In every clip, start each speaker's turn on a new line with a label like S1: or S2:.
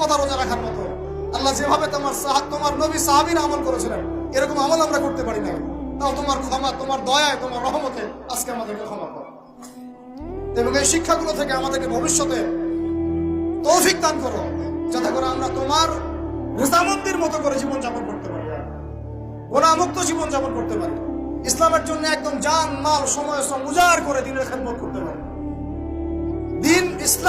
S1: কথা রোজা রাখার মতো? আল্লাহ যেভাবে তোমার তোমার নবী সাহাবীর আমল করেছিলেন, এরকম আমল আমরা করতে পারি নাই। তাও তোমার ক্ষমা, তোমার দয়ায়, তোমার রহমতে আজকে আমাদেরকে ক্ষমা করো। এবং এই শিক্ষাগুলো থেকে আমাদেরকে ভবিষ্যতে তৌফিক দান করো, যাতে করে আমরা তোমার রেজামন্দির মতো করে জীবন যাপন করতে পারি। গোনামুক্ত জীবন যাপন করতে পারি। ইসলামের জন্য একদম জান, মাল, সময়, শ্রম উজাড় করে দিনের খেদমত করতে পারি।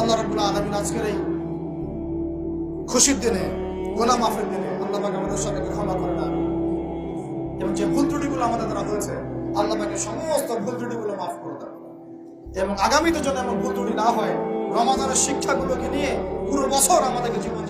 S1: আল্লাহ রব্বুল আলমিন আজকের এই খুশির দিনে গোলাম মাফের দিনে আল্লাহ পাক আমাদের সবাইকে ক্ষমা করে না এবং যে ভুল ত্রুটিগুলো আমাদের দ্বারা হয়েছে, আল্লাহ পাকে সমস্ত ভুল ত্রুটিগুলো মাফ করে দেন এবং আগামীতে যেন এমন ভুল ত্রুটি না হয় রমাদানের শিক্ষাগুলোকে নিয়ে পুরো বছর আমাদেরকে জীবনযাপন